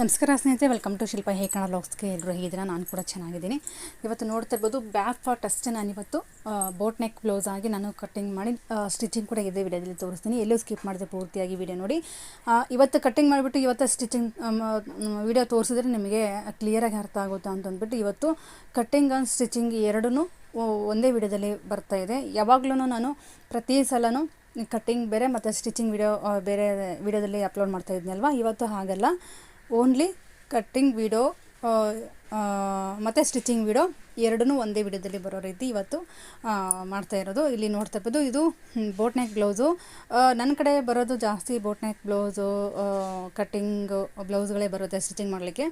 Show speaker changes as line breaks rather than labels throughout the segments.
ನಮಸ್ಕಾರ ಸ್ನೇಹಿತರೆ welcome to ಶಿಲ್ಪ ಹೇಕಣ ಬ್ಲಾಗ್ಸ್ಗೆ ಎಲ್ಲರೂ ಹೇಗಿದ್ದೀರಾ? ನಾನು ಕೂಡ ಚೆನ್ನಾಗಿದ್ದೀನಿ. ಇವತ್ತು ನೋಡ್ತಾ ಇರ್ಬೋದು ಬ್ಯಾಕ್ ಫಾರ್ ಅಷ್ಟೇ ನಾನು ಇವತ್ತು ಬೋಟ್ ನೆಕ್ ಬ್ಲೌಸ್ ಆಗಿ ನಾನು ಕಟ್ಟಿಂಗ್ ಮಾಡಿ ಸ್ಟಿಚಿಂಗ್ ಕೂಡ ಇದೆ ವಿಡಿಯೋದಲ್ಲಿ ತೋರಿಸ್ತೀನಿ. ಎಲ್ಲೂ ಸ್ಕಿಪ್ ಮಾಡಿದೆ ಪೂರ್ತಿಯಾಗಿ ವಿಡಿಯೋ ನೋಡಿ. ಇವತ್ತು ಕಟ್ಟಿಂಗ್ ಮಾಡಿಬಿಟ್ಟು ಇವತ್ತು ಸ್ಟಿಚಿಂಗ್ ವಿಡಿಯೋ ತೋರಿಸಿದ್ರೆ ನಿಮಗೆ ಕ್ಲಿಯರಾಗಿ ಅರ್ಥ ಆಗುತ್ತಾ ಅಂತ ಅಂದ್ಬಿಟ್ಟು ಇವತ್ತು ಕಟ್ಟಿಂಗ್ ಆ್ಯಂಡ್ ಸ್ಟಿಚಿಂಗ್ ಎರಡೂ ಒಂದೇ ವಿಡಿಯೋದಲ್ಲಿ ಬರ್ತಾ ಇದೆ. ಯಾವಾಗಲೂ ನಾನು ಪ್ರತಿ ಸಲನೂ ಕಟ್ಟಿಂಗ್ ಬೇರೆ ಮತ್ತು ಸ್ಟಿಚಿಂಗ್ ವಿಡಿಯೋ ಬೇರೆ ವಿಡಿಯೋದಲ್ಲಿ ಅಪ್ಲೋಡ್ ಮಾಡ್ತಾ ಇದ್ನಲ್ವ? ಇವತ್ತು ಹಾಗಲ್ಲ. ಓನ್ಲಿ ಕಟ್ಟಿಂಗ್ ವಿಡೋ ಮತ್ತು ಸ್ಟಿಚಿಂಗ್ ವಿಡೋ ಎರಡೂ ಒಂದೇ ವಿಡಿಯೋದಲ್ಲಿ ಬರೋ ರೀತಿ ಇವತ್ತು ಮಾಡ್ತಾ ಇರೋದು. ಇಲ್ಲಿ ನೋಡ್ತಾ ಇರ್ಬೋದು ಇದು ಬೋಟ್ ನೆಕ್ ಬ್ಲೌಸು ನನ್ನ ಕಡೆ ಬರೋದು ಜಾಸ್ತಿ ಬೋಟ್ ನೆಕ್ ಬ್ಲೌಸು ಕಟ್ಟಿಂಗ್ ಬ್ಲೌಸ್ಗಳೇ ಬರುತ್ತೆ ಸ್ಟಿಚಿಂಗ್ ಮಾಡಲಿಕ್ಕೆ.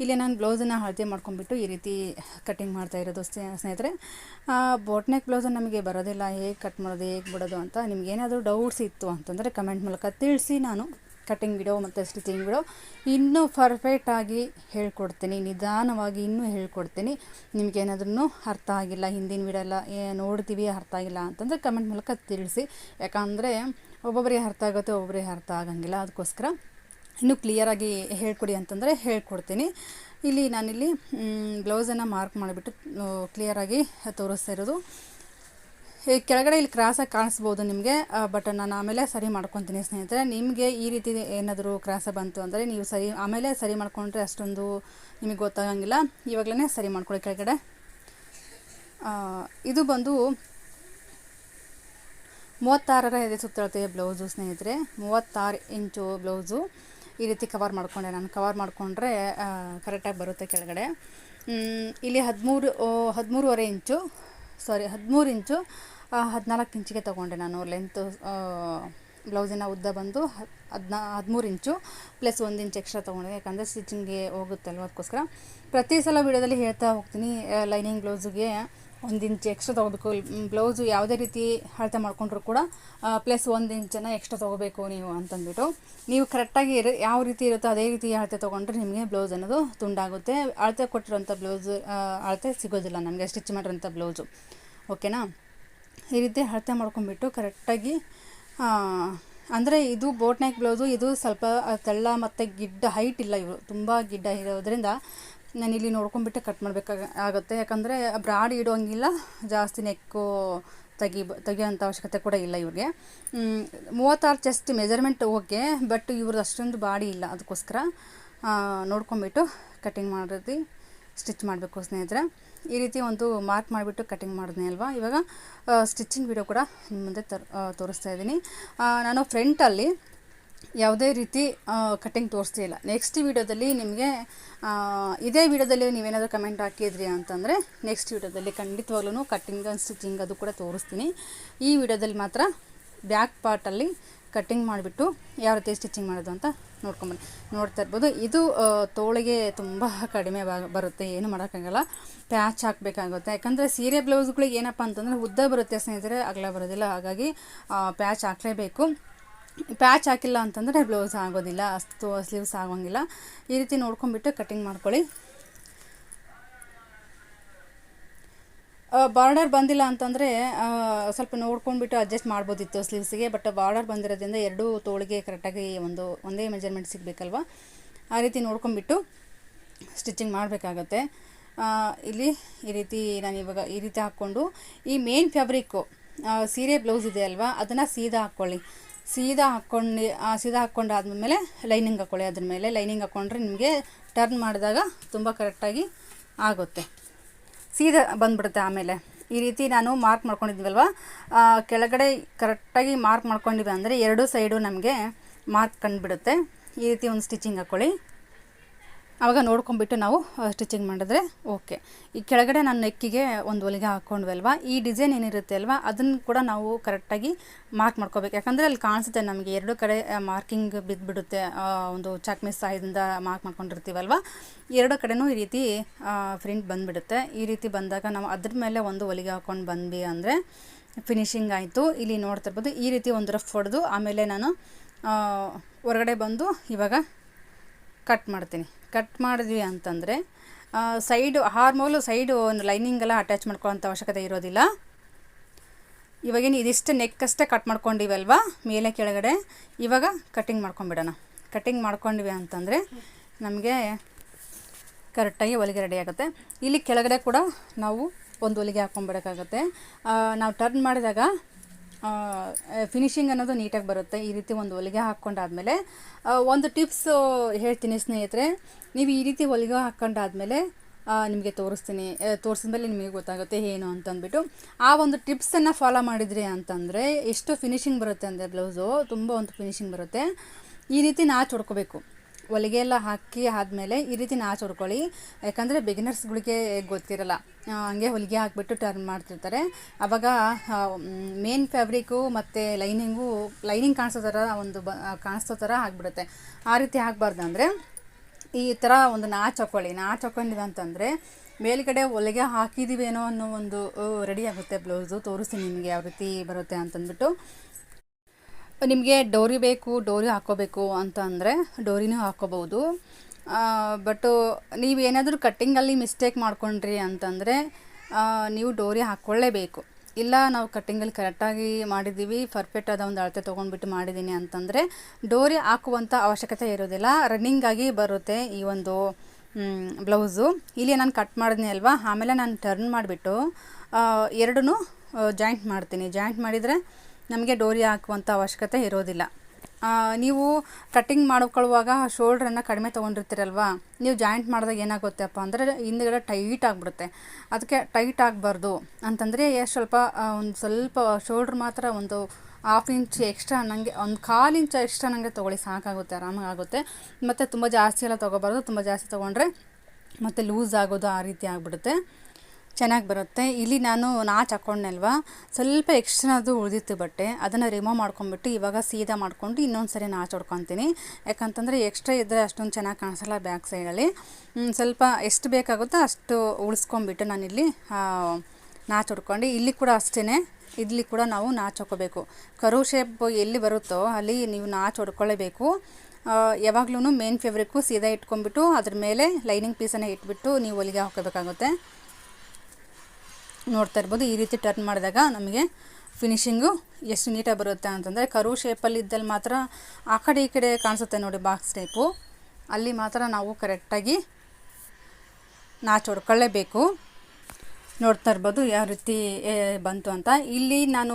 ಇಲ್ಲಿ ನಾನು ಬ್ಲೌಸನ್ನು ಅಳತೆ ಮಾಡ್ಕೊಂಡ್ಬಿಟ್ಟು ಈ ರೀತಿ ಕಟ್ಟಿಂಗ್ ಮಾಡ್ತಾ ಇರೋದು ಸ್ನೇ- ಸ್ನೇಹಿತರೆ. ಬೋಟ್ ನೆಕ್ ಬ್ಲೌಸ್ ನಮಗೆ ಬರೋದಿಲ್ಲ, ಹೇಗೆ ಕಟ್ ಮಾಡೋದು, ಹೇಗೆ ಬಿಡೋದು ಅಂತ. ನಿಮ್ಗೆ ಏನಾದರೂ ಡೌಟ್ಸ್ ಇತ್ತು ಅಂತಂದರೆ ಕಮೆಂಟ್ ಮೂಲಕ ತಿಳಿಸಿ ನಾನು ಕಟ್ಟಿಂಗ್ ಬಿಡೋ ಮತ್ತು ಸ್ಟಿಚಿಂಗ್ ಬಿಡೋ ಇನ್ನೂ ಪರ್ಫೆಕ್ಟಾಗಿ ಹೇಳ್ಕೊಡ್ತೀನಿ, ನಿಧಾನವಾಗಿ ಇನ್ನೂ ಹೇಳ್ಕೊಡ್ತೀನಿ. ನಿಮಗೇನಾದ್ರೂ ಅರ್ಥ ಆಗಿಲ್ಲ, ಹಿಂದಿನ ವಿಡಿಯೋ ಎಲ್ಲ, ಏ, ನೋಡ್ತೀವಿ, ಅರ್ಥ ಆಗಿಲ್ಲ ಅಂತಂದರೆ ಕಮೆಂಟ್ ಮೂಲಕ ತಿಳಿಸಿ. ಯಾಕಂದರೆ ಒಬ್ಬೊಬ್ಬರಿಗೆ ಅರ್ಥ ಆಗುತ್ತೆ ಒಬ್ಬೊಬ್ಬರಿಗೆ ಅರ್ಥ ಆಗಂಗಿಲ್ಲ. ಅದಕ್ಕೋಸ್ಕರ ಇನ್ನೂ ಕ್ಲಿಯರಾಗಿ ಹೇಳ್ಕೊಡಿ ಅಂತಂದರೆ ಹೇಳ್ಕೊಡ್ತೀನಿ. ಇಲ್ಲಿ ನಾನಿಲ್ಲಿ ಬ್ಲೌಸನ್ನು ಮಾರ್ಕ್ ಮಾಡಿಬಿಟ್ಟು ಕ್ಲಿಯರಾಗಿ ತೋರಿಸ್ತಾ ಇರೋದು. ಈ ಕೆಳಗಡೆ ಇಲ್ಲಿ ಕ್ರಾಸಾಗಿ ಕಾಣಿಸ್ಬೋದು ನಿಮಗೆ ಬಟ್ ನಾನು ಆಮೇಲೆ ಸರಿ ಮಾಡ್ಕೊತೀನಿ ಸ್ನೇಹಿತರೆ. ನಿಮಗೆ ಈ ರೀತಿ ಏನಾದರೂ ಕ್ರಾಸ ಬಂತು ಅಂದರೆ ನೀವು ಸರಿ, ಆಮೇಲೆ ಸರಿ ಮಾಡ್ಕೊಂಡ್ರೆ ಅಷ್ಟೊಂದು ನಿಮಗೆ ಗೊತ್ತಾಗಂಗಿಲ್ಲ. ಇವಾಗಲೇ ಸರಿ ಮಾಡ್ಕೊಳ್ಳಿ ಕೆಳಗಡೆ. ಇದು ಬಂದು ಮೂವತ್ತಾರರ ಎದೆ ಸುತ್ತಳತೆ ಬ್ಲೌಸು ಸ್ನೇಹಿತರೆ. ಮೂವತ್ತಾರು ಇಂಚು ಬ್ಲೌಸು ಈ ರೀತಿ ಕವರ್ ಮಾಡಿಕೊಂಡೆ ನಾನು. ಕವರ್ ಮಾಡಿಕೊಂಡ್ರೆ ಕರೆಕ್ಟಾಗಿ ಬರುತ್ತೆ ಕೆಳಗಡೆ. ಇಲ್ಲಿ ಹದಿಮೂರು ಹದಿಮೂರುವರೆ ಇಂಚು ಸಾರಿ ಹದಿಮೂರು ಇಂಚು ಹದಿನಾಲ್ಕು ಇಂಚಿಗೆ ತೊಗೊಂಡೆ ನಾನು ಲೆಂತು ಬ್ಲೌಸಿನ ಉದ್ದ ಬಂದು ಹದಿನಾ, ಹದಿಮೂರು ಇಂಚು ಪ್ಲಸ್ ಒಂದು ಇಂಚ್ ಎಕ್ಸ್ಟ್ರಾ ತೊಗೊಂಡೆ. ಯಾಕಂದರೆ ಸ್ಟಿಚಿಂಗ್ಗೆ ಹೋಗುತ್ತಲ್ವ ಅದಕ್ಕೋಸ್ಕರ. ಪ್ರತಿ ಸಲ ವಿಡಿಯೋದಲ್ಲಿ ಹೇಳ್ತಾ ಹೋಗ್ತೀನಿ ಲೈನಿಂಗ್ ಬ್ಲೌಸಿಗೆ ಒಂದು ಇಂಚ್ ಎಕ್ಸ್ಟ್ರಾ ತೊಗೋಬೇಕು. ಬ್ಲೌಸು ಯಾವುದೇ ರೀತಿ ಅಳತೆ ಮಾಡಿಕೊಂಡ್ರು ಕೂಡ ಪ್ಲಸ್ ಒಂದು ಇಂಚನ್ನು ಎಕ್ಸ್ಟ್ರಾ ತೊಗೋಬೇಕು ನೀವು ಅಂತಂದ್ಬಿಟ್ಟು. ನೀವು ಕರೆಕ್ಟಾಗಿ ಇರ, ಯಾವ ರೀತಿ ಇರುತ್ತೋ ಅದೇ ರೀತಿ ಅಳತೆ ತೊಗೊಂಡ್ರೆ ನಿಮಗೆ ಬ್ಲೌಸ್ ಅನ್ನೋದು ತುಂಡಾಗುತ್ತೆ. ಅಳತೆ ಕೊಟ್ಟಿರೋಂಥ ಬ್ಲೌಸ್ ಅಳತೆ ಸಿಗೋದಿಲ್ಲ ನಮಗೆ ಸ್ಟಿಚ್ ಮಾಡಿರೋಂಥ ಬ್ಲೌಸು ಓಕೆನಾ ಈ ರೀತಿ ಅಳತೆ ಮಾಡ್ಕೊಂಡ್ಬಿಟ್ಟು ಕರೆಕ್ಟಾಗಿ ಅಂದರೆ ಇದು ಬೋಟ್ ನೆಕ್ ಬ್ಲೌಸು ಇದು ಸ್ವಲ್ಪ ತೆಳ್ಳ ಮತ್ತು ಗಿಡ್ಡ ಹೈಟ್ ಇಲ್ಲ ಇವರು. ತುಂಬ ಗಿಡ್ಡ ಇರೋದ್ರಿಂದ ನಾನು ಇಲ್ಲಿ ನೋಡ್ಕೊಂಡ್ಬಿಟ್ಟು ಕಟ್ ಮಾಡಬೇಕಾಗ, ಆಗುತ್ತೆ. ಯಾಕಂದರೆ ಬ್ರಾಡ್ ಇಡೋಂಗಿಲ್ಲ, ಜಾಸ್ತಿ ನೆಕ್ಕು ತೆಗಿ, ತೆಗಿಯೋಂಥ ಅವಶ್ಯಕತೆ ಕೂಡ ಇಲ್ಲ ಇವ್ರಿಗೆ. ಮೂವತ್ತಾರು ಚೆಸ್ಟ್ ಮೆಜರ್ಮೆಂಟ್ ಓಕೆ ಬಟ್ ಇವ್ರದ್ದು ಅಷ್ಟೊಂದು ಬಾಡಿ ಇಲ್ಲ ಅದಕ್ಕೋಸ್ಕರ ನೋಡ್ಕೊಂಬಿಟ್ಟು ಕಟ್ಟಿಂಗ್ ಮಾಡಿದ್ವಿ ಸ್ಟಿಚ್ ಮಾಡಬೇಕು ಸ್ನೇಹಿತರೆ. ಈ ರೀತಿ ಒಂದು ಮಾರ್ಕ್ ಮಾಡಿಬಿಟ್ಟು ಕಟ್ಟಿಂಗ್ ಮಾಡಿದ್ನಿ ಅಲ್ವಾ? ಇವಾಗ ಸ್ಟಿಚಿಂಗ್ ವಿಡಿಯೋ ಕೂಡ ನಿಮ್ಮ ಮುಂದೆ ತರ್ ತೋರಿಸ್ತಾ ಇದ್ದೀನಿ. ನಾನು ಫ್ರಂಟಲ್ಲಿ ಯಾವುದೇ ರೀತಿ ಕಟ್ಟಿಂಗ್ ತೋರಿಸ್ತಿಲ್ಲ ನೆಕ್ಸ್ಟ್ ವೀಡಿಯೋದಲ್ಲಿ ನಿಮಗೆ ಇದೇ ವೀಡಿಯೋದಲ್ಲಿ ನೀವೇನಾದರೂ ಕಮೆಂಟ್ ಹಾಕಿದ್ರಿ ಅಂತಂದರೆ ನೆಕ್ಸ್ಟ್ ವೀಡಿಯೋದಲ್ಲಿ ಖಂಡಿತವಾಗ್ಲೂ ಕಟ್ಟಿಂಗ್ ಸ್ಟಿಚಿಂಗ್ ಅದು ಕೂಡ ತೋರಿಸ್ತೀನಿ. ಈ ವಿಡಿಯೋದಲ್ಲಿ ಮಾತ್ರ ಬ್ಯಾಕ್ ಪಾರ್ಟಲ್ಲಿ ಕಟ್ಟಿಂಗ್ ಮಾಡಿಬಿಟ್ಟು ಯಾವ ರೀತಿ ಸ್ಟಿಚಿಂಗ್ ಮಾಡೋದು ಅಂತ ನೋಡ್ಕೊಂಬನ್ನಿ. ನೋಡ್ತಾ ಇರ್ಬೋದು. ಇದು ತೋಳಿಗೆ ತುಂಬ ಕಡಿಮೆ ಬರುತ್ತೆ. ಏನು ಮಾಡೋಕ್ಕಾಗಲ್ಲ. ಪ್ಯಾಚ್ ಹಾಕಬೇಕಾಗುತ್ತೆ. ಯಾಕಂದರೆ ಸೀರೆ ಬ್ಲೌಸ್ಗಳಿಗೆ ಏನಪ್ಪ ಅಂತಂದರೆ ಉದ್ದ ಬರುತ್ತೆ ಸ್ನೇಹಿತರೆ, ಅಗಲ ಬರೋದಿಲ್ಲ. ಹಾಗಾಗಿ ಪ್ಯಾಚ್ ಹಾಕಲೇಬೇಕು. ಪ್ಯಾಚ್ ಹಾಕಿಲ್ಲ ಅಂತಂದರೆ ಬ್ಲೌಸ್ ಆಗೋದಿಲ್ಲ, ಅಷ್ಟು ಸ್ಲೀವ್ಸ್ ಆಗೋಂಗಿಲ್ಲ. ಈ ರೀತಿ ನೋಡ್ಕೊಂಬಿಟ್ಟು ಕಟ್ಟಿಂಗ್ ಮಾಡ್ಕೊಳ್ಳಿ. ಬಾರ್ಡರ್ ಬಂದಿಲ್ಲ ಅಂತಂದರೆ ಸ್ವಲ್ಪ ನೋಡ್ಕೊಂಡ್ಬಿಟ್ಟು ಅಡ್ಜಸ್ಟ್ ಮಾಡ್ಬೋದಿತ್ತು ಸ್ಲೀವ್ಸಿಗೆ ಬಟ್ ಬಾರ್ಡರ್ ಬಂದಿರೋದ್ರಿಂದ ಎರಡೂ ತೋಳಿಗೆ ಕರೆಕ್ಟಾಗಿ ಒಂದು, ಒಂದೇ ಮೆಜರ್ಮೆಂಟ್ ಸಿಗಬೇಕಲ್ವ? ಆ ರೀತಿ ನೋಡ್ಕೊಂಬಿಟ್ಟು ಸ್ಟಿಚಿಂಗ್ ಮಾಡಬೇಕಾಗತ್ತೆ. ಇಲ್ಲಿ ಈ ರೀತಿ ನಾನು ಇವಾಗ ಈ ರೀತಿ ಹಾಕ್ಕೊಂಡು, ಈ ಮೇನ್ ಫ್ಯಾಬ್ರಿಕ್ಕು ಸೀರೆ ಬ್ಲೌಸ್ ಇದೆ ಅಲ್ವಾ, ಅದನ್ನು ಸೀದಾ ಹಾಕ್ಕೊಳ್ಳಿ. ಸೀದಾ ಹಾಕ್ಕೊಂಡು ಸೀದಾ ಸೀದಾ ಹಾಕ್ಕೊಂಡಾದ್ಮೇಲೆ ಲೈನಿಂಗ್ ಹಾಕ್ಕೊಳ್ಳಿ ಅದ್ರ ಮೇಲೆ ಲೈನಿಂಗ್ ಹಾಕ್ಕೊಂಡ್ರೆ ನಿಮಗೆ ಟರ್ನ್ ಮಾಡಿದಾಗ ತುಂಬ ಕರೆಕ್ಟಾಗಿ ಆಗುತ್ತೆ. ಸೀದಾ ಬಂದ್ಬಿಡುತ್ತೆ ಆಮೇಲೆ. ಈ ರೀತಿ ನಾನು ಮಾರ್ಕ್ ಮಾಡ್ಕೊಂಡಿದ್ವಲ್ವ? ಕೆಳಗಡೆ ಕರೆಕ್ಟಾಗಿ ಮಾರ್ಕ್ ಮಾಡ್ಕೊಂಡಿವಿ ಅಂದರೆ ಎರಡೂ ಸೈಡು ನಮಗೆ ಮಾರ್ಕ್ ಕಂಡುಬಿಡುತ್ತೆ. ಈ ರೀತಿ ಒಂದು ಸ್ಟಿಚಿಂಗ್ ಹಾಕ್ಕೊಳ್ಳಿ ಆವಾಗ ನೋಡ್ಕೊಂಬಿಟ್ಟು ನಾವು ಸ್ಟಿಚಿಂಗ್ ಮಾಡಿದ್ರೆ ಓಕೆ ಈ ಕೆಳಗಡೆ ನಾನು ನೆಕ್ಕಿಗೆ ಒಂದು ಹೊಲಿಗೆ ಹಾಕ್ಕೊಂಡ್ವಲ್ವಾ ಈ ಡಿಸೈನ್ ಏನಿರುತ್ತೆ ಅಲ್ವಾ? ಅದನ್ನು ಕೂಡ ನಾವು ಕರೆಕ್ಟಾಗಿ ಮಾರ್ಕ್ ಮಾಡ್ಕೋಬೇಕು. ಯಾಕಂದರೆ ಅಲ್ಲಿ ಕಾಣಿಸುತ್ತೆ, ನಮಗೆ ಎರಡು ಕಡೆ ಮಾರ್ಕಿಂಗ್ ಬಿದ್ದುಬಿಡುತ್ತೆ ಒಂದು ಚಾಕ್ಮಿ ಸಹಾಯದಿಂದ ಮಾರ್ಕ್ ಮಾಡ್ಕೊಂಡಿರ್ತೀವಲ್ವ ಎರಡು ಕಡೆನೂ ಈ ರೀತಿ ಪ್ರಿಂಟ್ ಬಂದುಬಿಡುತ್ತೆ. ಈ ರೀತಿ ಬಂದಾಗ ನಾವು ಅದ್ರ ಮೇಲೆ ಒಂದು ಹೊಲಿಗೆ ಹಾಕ್ಕೊಂಡು ಬಂದ್ವಿ ಅಂದರೆ ಫಿನಿಶಿಂಗ್ ಆಯಿತು. ಇಲ್ಲಿ ನೋಡ್ತಾ ಇರ್ಬೋದು, ಈ ರೀತಿ ಒಂದು ರಫ್ ಹೊಡೆದು ಆಮೇಲೆ ನಾನು ಹೊರಗಡೆ ಬಂದು ಇವಾಗ ಕಟ್ ಮಾಡ್ತೀನಿ. ಕಟ್ ಮಾಡಿದ್ವಿ ಅಂತಂದರೆ ಸೈಡು, ಹಾರ್ಮೋಲು ಸೈಡು ಲೈನಿಂಗ್ ಎಲ್ಲ ಅಟ್ಯಾಚ್ ಮಾಡ್ಕೊಳ್ಳೋಂಥ ಅವಶ್ಯಕತೆ ಇರೋದಿಲ್ಲ. ಇವಾಗೇನು ಇದಿಷ್ಟು ನೆಕ್ ಅಷ್ಟೇ ಕಟ್ ಮಾಡ್ಕೊಂಡಿವಲ್ವಾ ಮೇಲೆ ಕೆಳಗಡೆ. ಇವಾಗ ಕಟ್ಟಿಂಗ್ ಮಾಡ್ಕೊಂಬಿಡೋಣ ಕಟ್ಟಿಂಗ್ ಮಾಡ್ಕೊಂಡ್ವಿ ಅಂತಂದರೆ ನಮಗೆ ಕರೆಕ್ಟಾಗಿ ಹೊಲಿಗೆ ರೆಡಿ ಆಗುತ್ತೆ. ಇಲ್ಲಿ ಕೆಳಗಡೆ ಕೂಡ ನಾವು ಒಂದು ಹೊಲಿಗೆ ಹಾಕ್ಕೊಂಬಿಡೋಕ್ಕಾಗುತ್ತೆ ನಾವು ಟರ್ನ್ ಮಾಡಿದಾಗ ಫಿನಿಶಿಂಗ್ ಅನ್ನೋದು ನೀಟಾಗಿ ಬರುತ್ತೆ. ಈ ರೀತಿ ಒಂದು ಹೊಲಿಗೆ ಹಾಕ್ಕೊಂಡಾದ್ಮೇಲೆ ಒಂದು ಟಿಪ್ಸ್ ಹೇಳ್ತೀನಿ ಸ್ನೇಹಿತರೆ. ನೀವು ಈ ರೀತಿ ಹೊಲಿಗೆ ಹಾಕ್ಕೊಂಡಾದ್ಮೇಲೆ ನಿಮಗೆ ತೋರಿಸ್ತೀನಿ. ತೋರಿಸಿದ ಮೇಲೆ ನಿಮಗೆ ಗೊತ್ತಾಗುತ್ತೆ ಏನು ಅಂತಂದ್ಬಿಟ್ಟು. ಆ ಒಂದು ಟಿಪ್ಸನ್ನು ಫಾಲೋ ಮಾಡಿದ್ರಿ ಅಂತಂದರೆ, ಎಷ್ಟು ಫಿನಿಶಿಂಗ್ ಬರುತ್ತೆ ಅಂದರೆ ಬ್ಲೌಸು ತುಂಬ ಒಂದು ಫಿನಿಶಿಂಗ್ ಬರುತ್ತೆ. ಈ ರೀತಿ ನಾಚ್ ಹೊಡ್ಕೋಬೇಕು. ಹೊಲಿಗೆ ಎಲ್ಲ ಹಾಕಿ ಆದಮೇಲೆ ಈ ರೀತಿ ನಾಚ್ ಹೊಡ್ಕೊಳ್ಳಿ ಯಾಕಂದರೆ ಬಿಗಿನರ್ಸ್ಗಳಿಗೆ ಗೊತ್ತಿರಲ್ಲ. ಹಂಗೆ ಹೊಲಿಗೆ ಹಾಕಿಬಿಟ್ಟು ಟರ್ನ್ ಮಾಡ್ತಿರ್ತಾರೆ. ಆವಾಗ ಮೇನ್ ಫ್ಯಾಬ್ರಿಕ್ಕು ಮತ್ತು ಲೈನಿಂಗು ಲೈನಿಂಗ್ ಕಾಣಿಸೋ ಥರ ಒಂದು ಬ ಕಾಣಿಸೋ ಥರ ಆಗಿಬಿಡುತ್ತೆ. ಆ ರೀತಿ ಆಗಬಾರ್ದು ಅಂದರೆ ಈ ಥರ ಒಂದು ನಾಚ್ ಹಾಕ್ಕೊಳ್ಳಿ ನಾಚ್ ಹಾಕೊಂಡಿದೆ ಅಂತಂದರೆ ಮೇಲ್ಗಡೆ ಹೊಲಿಗೆ ಹಾಕಿದ್ದೀವೇನೋ ಅನ್ನೋ ಒಂದು ರೆಡಿ ಆಗುತ್ತೆ ಬ್ಲೌಸು. ತೋರಿಸ್ತೀನಿ ನಿಮಗೆ ಯಾವ ರೀತಿ ಬರುತ್ತೆ ಅಂತಂದ್ಬಿಟ್ಟು. ನಿಮಗೆ ಡೋರಿ ಬೇಕು, ಡೋರಿ ಹಾಕೋಬೇಕು ಅಂತ ಅಂದರೆ ಡೋರಿನೂ ಹಾಕೋಬೋದು ಬಟ್ಟು ನೀವು ಏನಾದರೂ ಕಟ್ಟಿಂಗಲ್ಲಿ ಮಿಸ್ಟೇಕ್ ಮಾಡ್ಕೊಂಡ್ರಿ ಅಂತಂದರೆ ನೀವು ಡೋರಿ ಹಾಕ್ಕೊಳ್ಳೇಬೇಕು ಇಲ್ಲ, ನಾವು ಕಟ್ಟಿಂಗಲ್ಲಿ ಕರೆಕ್ಟಾಗಿ ಮಾಡಿದ್ದೀವಿ ಪರ್ಫೆಕ್ಟ್ ಆದ ಒಂದು ಅಳತೆ ತೊಗೊಂಡ್ಬಿಟ್ಟು ಮಾಡಿದ್ದೀನಿ ಅಂತಂದರೆ ಡೋರಿ ಹಾಕುವಂಥ ಅವಶ್ಯಕತೆ ಇರೋದಿಲ್ಲ. ರನ್ನಿಂಗಾಗಿ ಬರುತ್ತೆ ಈ ಒಂದು ಬ್ಲೌಸು ಇಲ್ಲಿ ನಾನು ಕಟ್ ಮಾಡಿದ್ನಿ ಅಲ್ವಾ? ಆಮೇಲೆ ನಾನು ಟರ್ನ್ ಮಾಡಿಬಿಟ್ಟು ಎರಡೂ ಜಾಯಿಂಟ್ ಮಾಡ್ತೀನಿ. ಜಾಯಿಂಟ್ ಮಾಡಿದರೆ ನಮಗೆ ಡೋರಿ ಹಾಕುವಂಥ ಅವಶ್ಯಕತೆ ಇರೋದಿಲ್ಲ. ನೀವು ಕಟ್ಟಿಂಗ್ ಮಾಡ್ಕೊಳ್ಳುವಾಗ ಶೋಲ್ಡ್ರನ್ನು ಕಡಿಮೆ ತೊಗೊಂಡಿರ್ತೀರಲ್ವ? ನೀವು ಜಾಯಿಂಟ್ ಮಾಡಿದಾಗ ಏನಾಗುತ್ತೆಪ್ಪ ಅಂದರೆ ಹಿಂದ್ಗಡೆ ಟೈಟ್ ಆಗಿಬಿಡುತ್ತೆ. ಅದಕ್ಕೆ ಟೈಟ್ ಆಗಬಾರ್ದು ಅಂತಂದರೆ ಸ್ವಲ್ಪ ಒಂದು ಸ್ವಲ್ಪ ಶೋಲ್ಡ್ರ್ ಮಾತ್ರ ಒಂದು ಹಾಫ್ ಇಂಚ್ ಎಕ್ಸ್ಟ್ರಾ ನನಗೆ ಒಂದು ಕಾಲು ಇಂಚ್ ಎಕ್ಸ್ಟ್ರಾ ನನಗೆ ತೊಗೊಳ್ಳಿ, ಸಾಕಾಗುತ್ತೆ ಆರಾಮಾಗಿ ಆಗುತ್ತೆ ಮತ್ತು ತುಂಬ ಜಾಸ್ತಿ ಎಲ್ಲ ತೊಗೋಬಾರ್ದು, ತುಂಬ ಜಾಸ್ತಿ ತೊಗೊಂಡ್ರೆ ಮತ್ತು ಲೂಸ್ ಆಗೋದು ಆ ರೀತಿ ಆಗಿಬಿಡುತ್ತೆ. ಚೆನ್ನಾಗಿ ಬರುತ್ತೆ. ಇಲ್ಲಿ ನಾನು ನಾಚ್ ಹಾಕ್ಕೊಂಡ್ನಲ್ವ ಸ್ವಲ್ಪ ಎಕ್ಸ್ಟ್ರಾದು ಉಳಿದಿತ್ತು ಬಟ್ಟೆ. ಅದನ್ನು ರಿಮೂವ್ ಮಾಡ್ಕೊಂಬಿಟ್ಟು ಇವಾಗ ಸೀದಾ ಮಾಡ್ಕೊಂಡು ಇನ್ನೊಂದು ಸರಿ ನಾಚ್ ಹೊಡ್ಕೊತೀನಿ. ಯಾಕಂತಂದರೆ ಎಕ್ಸ್ಟ್ರಾ ಇದ್ದರೆ ಅಷ್ಟೊಂದು ಚೆನ್ನಾಗಿ ಕಾಣಿಸಲ್ಲ ಬ್ಯಾಕ್ ಸೈಡಲ್ಲಿ ಸ್ವಲ್ಪ ಎಷ್ಟು ಬೇಕಾಗುತ್ತೋ ಅಷ್ಟು ಉಳಿಸ್ಕೊಂಬಿಟ್ಟು ನಾನಿಲ್ಲಿ ನಾಚ್ ಹೊಡ್ಕೊಂಡು ಇಲ್ಲಿ ಕೂಡ ಅಷ್ಟೇ ಇಲ್ಲಿ ಕೂಡ ನಾವು ನಾಚ್ ಹಾಕೋಬೇಕು. ಕರು ಶೇಪ್ ಎಲ್ಲಿ ಬರುತ್ತೋ ಅಲ್ಲಿ ನೀವು ನಾಚ್ ಹೊಡ್ಕೊಳ್ಳೇಬೇಕು ಯಾವಾಗ್ಲೂ ಮೇನ್ ಫೇವ್ರಿಕ್ಕು ಸೀದಾ ಇಟ್ಕೊಂಡ್ಬಿಟ್ಟು ಅದ್ರ ಮೇಲೆ ಲೈನಿಂಗ್ ಪೀಸನ್ನು ಇಟ್ಬಿಟ್ಟು ನೀವು ಹೊಲಿಗೆ ಹಾಕೋಬೇಕಾಗುತ್ತೆ. ನೋಡ್ತಾ ಇರ್ಬೋದು. ಈ ರೀತಿ ಟರ್ನ್ ಮಾಡಿದಾಗ ನಮಗೆ ಫಿನಿಶಿಂಗು ಎಷ್ಟು ನೀಟಾಗಿ ಬರುತ್ತೆ ಅಂತಂದರೆ ಕರು ಶೇಪಲ್ಲಿ ಇದ್ದಲ್ಲಿ ಮಾತ್ರ ಆ ಕಡೆ ಈ ಕಡೆ ಕಾಣಿಸುತ್ತೆ ನೋಡಿ ಬಾಕ್ಸ್ ಟೈಪು ಅಲ್ಲಿ ಮಾತ್ರ ನಾವು ಕರೆಕ್ಟಾಗಿ ನಾಚ್ ಹೊಡ್ಕೊಳ್ಳೇಬೇಕು. ನೋಡ್ತಾ ಇರ್ಬೋದು, ಯಾವ ರೀತಿ ಬಂತು ಅಂತ. ಇಲ್ಲಿ ನಾನು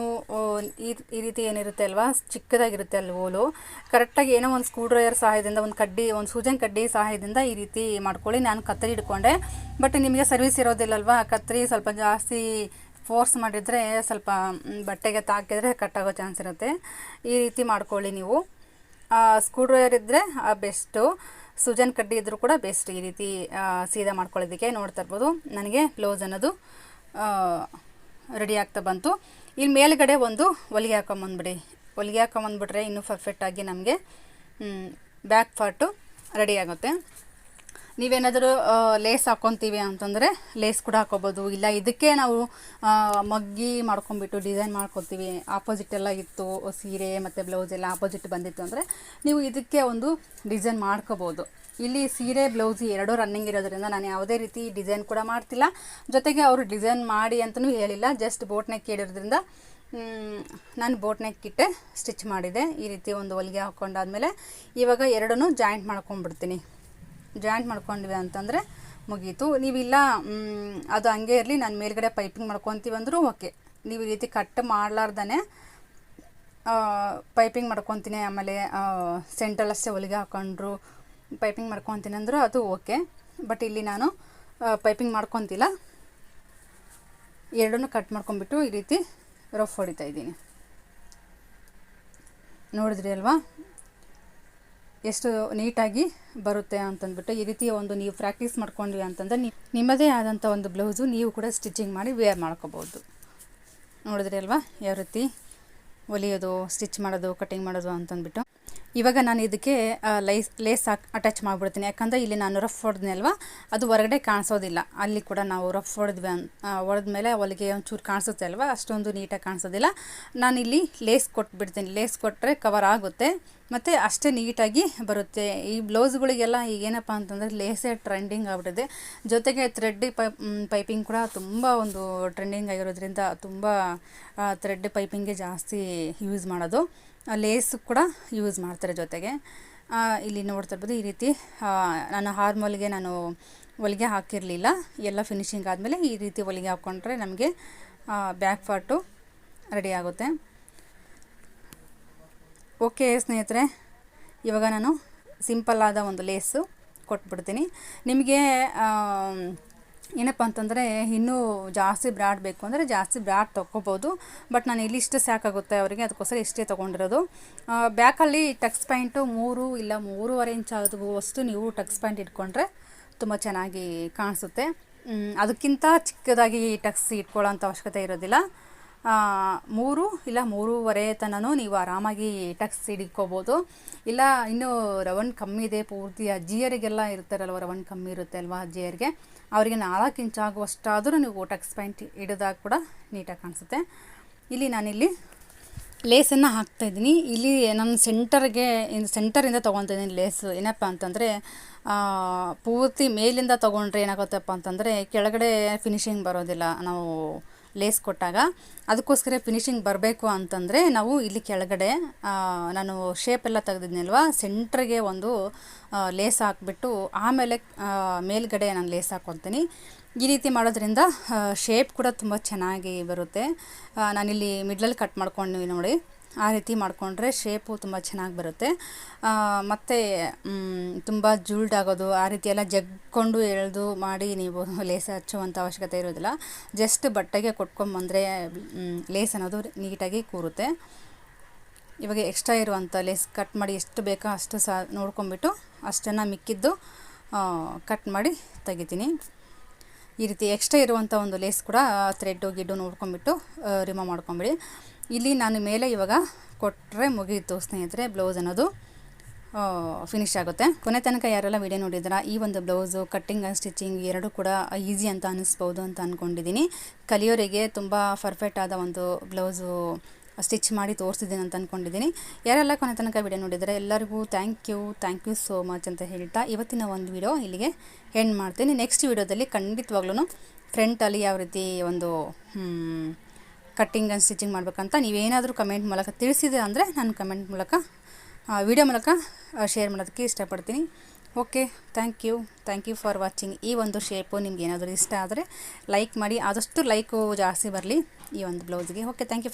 ಈ ರೀತಿ ಏನಿರುತ್ತೆ ಅಲ್ವಾ, ಚಿಕ್ಕದಾಗಿರುತ್ತೆ ಅಲ್ಲಿ ಓಲು. ಕರೆಕ್ಟಾಗಿ ಏನೋ ಒಂದು ಸ್ಕ್ರೂ ಡ್ರೈವರ್ ಸಹಾಯದಿಂದ, ಒಂದು ಕಡ್ಡಿ, ಒಂದು ಸೂಜನ್ ಕಡ್ಡಿ ಸಹಾಯದಿಂದ ಈ ರೀತಿ ಮಾಡ್ಕೊಳ್ಳಿ. ನಾನು ಕತ್ತರಿ ಹಿಡ್ಕೊಂಡೆ. ಬಟ್ ನಿಮಗೆ ಸರ್ವಿಸ್ ಇರೋದಿಲ್ಲಲ್ವಾ ಕತ್ತರಿ ಸ್ವಲ್ಪ ಜಾಸ್ತಿ ಫೋರ್ಸ್ ಮಾಡಿದರೆ ಸ್ವಲ್ಪ ಬಟ್ಟೆಗೆ ತಾಕಿದ್ರೆ ಕಟ್ಟಾಗೋ ಚಾನ್ಸ್ ಇರುತ್ತೆ. ಈ ರೀತಿ ಮಾಡ್ಕೊಳ್ಳಿ ನೀವು. ಸ್ಕ್ರೂ ಡ್ರೈವರ್ ಇದ್ದರೆ ಬೆಸ್ಟು ಸುಜನ್ ಕಡ್ಡಿ ಇದ್ದರೂ ಕೂಡ ಬೆಸ್ಟ್ ಈ ರೀತಿ ಸೀದಾ ಮಾಡ್ಕೊಳ್ಳೋದಕ್ಕೆ ನೋಡ್ತಾ ಇರ್ಬೋದು. ನನಗೆ ಬ್ಲೌಸ್ ಅನ್ನೋದು ರೆಡಿ ಆಗ್ತಾ ಬಂತು. ಇಲ್ಲಿ ಮೇಲ್ಗಡೆ ಒಂದು ಹೊಲಿಗೆ ಹಾಕೊಂಬಂದ್ಬಿಡಿ ಹೊಲಿಗೆ ಹಾಕೊಂಬಂದ್ಬಿಟ್ರೆ ಇನ್ನೂ ಪರ್ಫೆಕ್ಟಾಗಿ ನಮಗೆ ಬ್ಯಾಕ್ ಪಾರ್ಟು ರೆಡಿ ಆಗುತ್ತೆ. ನೀವೇನಾದರೂ ಲೇಸ್ ಹಾಕ್ಕೊತೀವಿ ಅಂತಂದರೆ ಲೇಸ್ ಕೂಡ ಹಾಕೋಬೋದು. ಇಲ್ಲ, ಇದಕ್ಕೆ ನಾವು ಮಗ್ಗಿ ಮಾಡ್ಕೊಂಬಿಟ್ಟು ಡಿಸೈನ್ ಮಾಡ್ಕೊತೀವಿ. ಆಪೋಸಿಟ್ ಎಲ್ಲ ಇತ್ತು, ಸೀರೆ ಮತ್ತು ಬ್ಲೌಸ್ ಎಲ್ಲ ಆಪೋಸಿಟ್ ಬಂದಿತ್ತು ಅಂದರೆ ನೀವು ಇದಕ್ಕೆ ಒಂದು ಡಿಸೈನ್ ಮಾಡ್ಕೋಬೋದು. ಇಲ್ಲಿ ಸೀರೆ, ಬ್ಲೌಸ್ ಎರಡೂ ರನ್ನಿಂಗ್ ಇರೋದ್ರಿಂದ ನಾನು ಯಾವುದೇ ರೀತಿ ಡಿಸೈನ್ ಕೂಡ ಮಾಡ್ತಿಲ್ಲ. ಜೊತೆಗೆ ಅವರು ಡಿಸೈನ್ ಮಾಡಿ ಅಂತಲೂ ಹೇಳಿಲ್ಲ. ಜಸ್ಟ್ ಬೋಟ್ ಕೇಳಿರೋದ್ರಿಂದ ನಾನು ಬೋಟ್ ನೆಕ್ ಇಟ್ಟೆ, ಸ್ಟಿಚ್ ಮಾಡಿದೆ. ಈ ರೀತಿ ಒಂದು ಹೊಲಿಗೆ ಹಾಕ್ಕೊಂಡಾದ್ಮೇಲೆ ಇವಾಗ ಎರಡನ್ನೂ ಜಾಯಿಂಟ್ ಮಾಡ್ಕೊಂಡ್ಬಿಡ್ತೀನಿ. ಜಾಯಿಂಟ್ ಮಾಡ್ಕೊಂಡ್ವಿ ಅಂತಂದರೆ ಮುಗೀತು. ನೀವಿಲ್ಲ ಅದು ಹಂಗೆ ಇರಲಿ, ನಾನು ಮೇಲ್ಗಡೆ ಪೈಪಿಂಗ್ ಮಾಡ್ಕೊತೀವಿ ಅಂದರೂ ಓಕೆ ನೀವು ಈ ರೀತಿ ಕಟ್ ಮಾಡಲಾರ್ದೇ ಪೈಪಿಂಗ್ ಮಾಡ್ಕೊತೀನಿ, ಆಮೇಲೆ ಸೆಂಟ್ರಲ್ ಅಷ್ಟೇ ಹೊಲಿಗೆ ಹಾಕೊಂಡ್ರು ಪೈಪಿಂಗ್ ಮಾಡ್ಕೊತೀನಿ ಅಂದರೂ ಅದು ಓಕೆ ಬಟ್ ಇಲ್ಲಿ ನಾನು ಪೈಪಿಂಗ್ ಮಾಡ್ಕೊತಿಲ್ಲ. ಎರಡನ್ನೂ ಕಟ್ ಮಾಡ್ಕೊಂಬಿಟ್ಟು ಈ ರೀತಿ ರಫ್ ಹೊಡಿತಾ ಇದ್ದೀನಿ. ನೋಡಿದ್ರಿ ಅಲ್ವಾ? ಎಷ್ಟು ನೀಟಾಗಿ ಬರುತ್ತೆ ಅಂತಂದ್ಬಿಟ್ಟು ಈ ರೀತಿ ಒಂದು ನೀವು ಪ್ರಾಕ್ಟೀಸ್ ಮಾಡ್ಕೊಂಡ್ವಿ ಅಂತಂದರೆ ನಿಮ್ಮದೇ ಆದಂಥ ಒಂದು ಬ್ಲೌಸು ನೀವು ಕೂಡ ಸ್ಟಿಚಿಂಗ್ ಮಾಡಿ ವೇರ್ ಮಾಡ್ಕೋಬೋದು. ನೋಡಿದ್ರಿ ಅಲ್ವಾ? ಯಾವ ರೀತಿ ಹೊಲಿಯೋದು ಸ್ಟಿಚ್ ಮಾಡೋದು ಕಟಿಂಗ್ ಮಾಡೋದು ಅಂತಂದ್ಬಿಟ್ಟು. ಇವಾಗ ನಾನು ಇದಕ್ಕೆ ಲೈಸ್ ಲೇಸ್ ಹಾಕಿ ಅಟ್ಯಾಚ್ ಮಾಡಿಬಿಡ್ತೀನಿ. ಯಾಕಂದರೆ ಇಲ್ಲಿ ನಾನು ರಫ್ ಹೊಡೆದ್ನಿ ಅಲ್ವಾ? ಅದು ಹೊರಗಡೆ ಕಾಣಿಸೋದಿಲ್ಲ. ಅಲ್ಲಿ ಕೂಡ ನಾವು ರಫ್ ಹೊಡೆದ್ವಿ ಅನ್ ಹೊಡೆದ್ಮೇಲೆ ಹೊಲಿಗೆ ಒಂಚೂರು ಕಾಣಿಸುತ್ತೆ ಅಲ್ವಾ? ಅಷ್ಟೊಂದು ನೀಟಾಗಿ ಕಾಣಿಸೋದಿಲ್ಲ. ನಾನಿಲ್ಲಿ ಲೇಸ್ ಕೊಟ್ಬಿಡ್ತೀನಿ. ಲೇಸ್ ಕೊಟ್ಟರೆ ಕವರ್ ಆಗುತ್ತೆ. ಮತ್ತು ಅಷ್ಟೇ ನೀಟಾಗಿ ಬರುತ್ತೆ. ಈ ಬ್ಲೌಸ್ಗಳಿಗೆಲ್ಲ ಈಗ ಏನಪ್ಪ ಅಂತಂದರೆ ಲೇಸೇ ಟ್ರೆಂಡಿಂಗ್ ಆಗ್ಬಿಟ್ಟಿದೆ. ಜೊತೆಗೆ ಥ್ರೆಡ್ ಪೈಪ್ ಪೈಪಿಂಗ್ ಕೂಡ ತುಂಬ ಒಂದು ಟ್ರೆಂಡಿಂಗ್ ಆಗಿರೋದ್ರಿಂದ ತುಂಬ ಥ್ರೆಡ್ ಪೈಪಿಂಗೆ ಜಾಸ್ತಿ ಯೂಸ್ ಮಾಡೋದು. ಲೇಸ್ ಕೂಡ ಯೂಸ್ ಮಾಡ್ತಾರೆ ಜೊತೆಗೆ. ಇಲ್ಲಿ ನೋಡ್ತಾ ಇರ್ಬೋದು ಈ ರೀತಿ ನಾನು ಹಾರ್ಮೋಲ್ಗೆ ನಾನು ಹೊಲಿಗೆ ಹಾಕಿರಲಿಲ್ಲ. ಎಲ್ಲ ಫಿನಿಶಿಂಗ್ ಆದಮೇಲೆ ಈ ರೀತಿ ಹೊಲಿಗೆ ಹಾಕ್ಕೊಂಡ್ರೆ ನಮಗೆ ಬ್ಯಾಕ್ ಪಾರ್ಟು ರೆಡಿ ಆಗುತ್ತೆ. ಓಕೆ ಸ್ನೇಹಿತರೆ, ಇವಾಗ ನಾನು ಸಿಂಪಲ್ ಆದ ಒಂದು ಲೇಸು ಕೊಟ್ಬಿಡ್ತೀನಿ. ನಿಮಗೆ ಏನಪ್ಪ ಅಂತಂದರೆ ಇನ್ನೂ ಜಾಸ್ತಿ ಬ್ರಾಡ್ ಬೇಕು ಅಂದರೆ ಜಾಸ್ತಿ ಬ್ರಾಡ್ ತೊಗೋಬೋದು. ಬಟ್ ನಾನು ಇಲ್ಲಿ ಇಷ್ಟು ಸಾಕಾಗುತ್ತೆ ಅವರಿಗೆ, ಅದಕ್ಕೋಸ್ಕರ ಇಷ್ಟೇ ತೊಗೊಂಡಿರೋದು. ಬ್ಯಾಕಲ್ಲಿ ಟಕ್ಸ್ ಪ್ಯಾಂಟು ಮೂರು ಇಲ್ಲ ಮೂರುವರೆ ಇಂಚ್ ಆಗುವಷ್ಟು ನೀವು ಟಕ್ಸ್ ಪ್ಯಾಂಟ್ ಇಟ್ಕೊಂಡ್ರೆ ತುಂಬ ಚೆನ್ನಾಗಿ ಕಾಣಿಸುತ್ತೆ. ಅದಕ್ಕಿಂತ ಚಿಕ್ಕದಾಗಿ ಟಕ್ಸ್ ಇಟ್ಕೊಳ್ಳೋಂಥ ಅವಶ್ಯಕತೆ ಇರೋದಿಲ್ಲ. ಮೂರು ಇಲ್ಲ ಮೂರುವರೆ ತನೂ ನೀವು ಆರಾಮಾಗಿ ಟಕ್ಸ್ ಹಿಡ್ಕೋಬೋದು ಇಲ್ಲ, ಇನ್ನೂ ರವಣ್ ಕಮ್ಮಿ ಇದೆ, ಪೂರ್ತಿ ಅಜ್ಜಿಯರಿಗೆಲ್ಲ ಇರ್ತಾರಲ್ವ ರವಣ್ ಕಮ್ಮಿ ಇರುತ್ತೆ ಅಲ್ವಾ ಅಜ್ಜಿಯರಿಗೆ? ಅವರಿಗೆ ನಾಲ್ಕು ಇಂಚ್ ಆಗುವಷ್ಟಾದರೂ ನೀವು ಟಕ್ಸ್ ಪ್ಯಾಂಟ್ ಹಿಡಿದಾಗ ಕೂಡ ನೀಟಾಗಿ ಕಾಣಿಸುತ್ತೆ. ಇಲ್ಲಿ ನಾನಿಲ್ಲಿ ಲೇಸನ್ನು ಹಾಕ್ತಾಯಿದ್ದೀನಿ ಇಲ್ಲಿ ನನ್ನ ಸೆಂಟರ್ಗೆ ಸೆಂಟರಿಂದ ತೊಗೊತಿದ್ದೀನಿ ಲೇಸ್ ಏನಪ್ಪ ಅಂತಂದರೆ ಪೂರ್ತಿ ಮೇಲಿಂದ ತೊಗೊಂಡ್ರೆ ಏನಾಗುತ್ತಪ್ಪ ಅಂತಂದರೆ, ಕೆಳಗಡೆ ಫಿನಿಶಿಂಗ್ ಬರೋದಿಲ್ಲ. ನಾವು ಲೇಸ್ ಕೊಟ್ಟಾಗ ಅದಕ್ಕೋಸ್ಕರ ಫಿನಿಶಿಂಗ್ ಬರಬೇಕು ಅಂತಂದರೆ ನಾವು ಇಲ್ಲಿ ಕೆಳಗಡೆ ನಾನು ಶೇಪೆಲ್ಲ ತೆಗೆದಿದ್ನಲ್ವ ಸೆಂಟ್ರಿಗೆ ಒಂದು ಲೇಸ್ ಹಾಕ್ಬಿಟ್ಟು ಆಮೇಲೆ ಮೇಲ್ಗಡೆ ನಾನು ಲೇಸ್ ಹಾಕ್ಕೊತೀನಿ ಈ ರೀತಿ ಮಾಡೋದ್ರಿಂದ ಶೇಪ್ ಕೂಡ ತುಂಬ ಚೆನ್ನಾಗಿ ಬರುತ್ತೆ. ನಾನಿಲ್ಲಿ ಮಿಡ್ಲಲ್ಲಿ ಕಟ್ ಮಾಡ್ಕೊಂಡು ನೋಡಿ. ಆ ರೀತಿ ಮಾಡಿಕೊಂಡ್ರೆ ಶೇಪು ತುಂಬ ಚೆನ್ನಾಗಿ ಬರುತ್ತೆ. ಮತ್ತು ತುಂಬ ಜುಲ್ಡ್ ಆಗೋದು, ಆ ರೀತಿ ಎಲ್ಲ ಜಗ್ಕೊಂಡು ಎಳೆದು ಮಾಡಿ ನೀವು ಲೇಸ್ ಹಚ್ಚುವಂಥ ಅವಶ್ಯಕತೆ ಇರೋದಿಲ್ಲ. ಜಸ್ಟ್ ಬಟ್ಟೆಗೆ ಕೊಟ್ಕೊಂಬಂದರೆ ಲೇಸ್ ಅನ್ನೋದು ನೀಟಾಗಿ ಕೂರುತ್ತೆ. ಇವಾಗ ಎಕ್ಸ್ಟ್ರಾ ಇರುವಂಥ ಲೇಸ್ ಕಟ್ ಮಾಡಿ ಎಷ್ಟು ಬೇಕೋ ಅಷ್ಟು ಸಹ ನೋಡ್ಕೊಂಬಿಟ್ಟು ಅಷ್ಟನ್ನು ಮಿಕ್ಕಿದ್ದು ಕಟ್ ಮಾಡಿ ತೆಗಿತೀನಿ. ಈ ರೀತಿ ಎಕ್ಸ್ಟ್ರಾ ಇರುವಂಥ ಒಂದು ಲೇಸ್ ಕೂಡ ಥ್ರೆಡ್ಡು ಗಿಡ್ಡು ನೋಡ್ಕೊಂಬಿಟ್ಟು ರಿಮೂವ್ ಮಾಡ್ಕೊಂಬಿಡಿ. ಇಲ್ಲಿ ನಾನು ಮೇಲೆ ಇವಾಗ ಕೊಟ್ಟರೆ ಮುಗಿಯಿತು ಸ್ನೇಹಿತರೆ ಬ್ಲೌಸ್ ಅನ್ನೋದು. ಫಿನಿಶ್ ಆಗುತ್ತೆ. ಕೊನೆ ತನಕ ಯಾರೆಲ್ಲ ವಿಡಿಯೋ ನೋಡಿದ್ರೆ ಈ ಒಂದು ಬ್ಲೌಸು ಕಟ್ಟಿಂಗ್ ಆ್ಯಂಡ್ ಸ್ಟಿಚಿಂಗ್ ಎರಡೂ ಕೂಡ ಈಸಿ ಅಂತ ಅನ್ನಿಸ್ಬೋದು ಅಂತ ಅಂದ್ಕೊಂಡಿದ್ದೀನಿ ಕಲಿಯೋರಿಗೆ ತುಂಬ ಪರ್ಫೆಕ್ಟ್ ಆದ ಒಂದು ಬ್ಲೌಸು ಸ್ಟಿಚ್ ಮಾಡಿ ತೋರಿಸಿದ್ದೀನಿ ಅಂತ ಅಂದ್ಕೊಂಡಿದ್ದೀನಿ ಯಾರೆಲ್ಲ ಕೊನೆ ತನಕ ವಿಡಿಯೋ ನೋಡಿದರೆ ಎಲ್ಲರಿಗೂ thank you thank you so much ಅಂತ ಹೇಳ್ತಾ ಇವತ್ತಿನ ಒಂದು ವಿಡಿಯೋ ಇಲ್ಲಿಗೆ ಎಂಡ್ ಮಾಡ್ತೀನಿ. ನೆಕ್ಸ್ಟ್ ವಿಡಿಯೋದಲ್ಲಿ ಖಂಡಿತವಾಗ್ಲೂ ಫ್ರೆಂಟಲ್ಲಿ ಯಾವ ರೀತಿ ಒಂದು ಕಟ್ಟಿಂಗ್ ಆ್ಯಂಡ್ ಸ್ಟಿಚಿಂಗ್ ಮಾಡಬೇಕಂತ ನೀವೇನಾದರೂ ಕಮೆಂಟ್ ಮೂಲಕ ತಿಳಿಸಿದೆ ಅಂದರೆ ನಾನು ಕಮೆಂಟ್ ಮೂಲಕ ವಿಡಿಯೋ ಮೂಲಕ ಶೇರ್ ಮಾಡೋದಕ್ಕೆ ಇಷ್ಟಪಡ್ತೀನಿ. Okay thank you thank you for watching ಈ ಒಂದು ಶೇಪು ನಿಮ್ಗೆ ಏನಾದರೂ ಇಷ್ಟ ಆದರೆ ಲೈಕ್ ಮಾಡಿ. ಆದಷ್ಟು ಲೈಕು ಜಾಸ್ತಿ ಬರಲಿ ಈ ಒಂದು ಬ್ಲೌಸ್ಗೆ ಓಕೆ ಥ್ಯಾಂಕ್ ಯು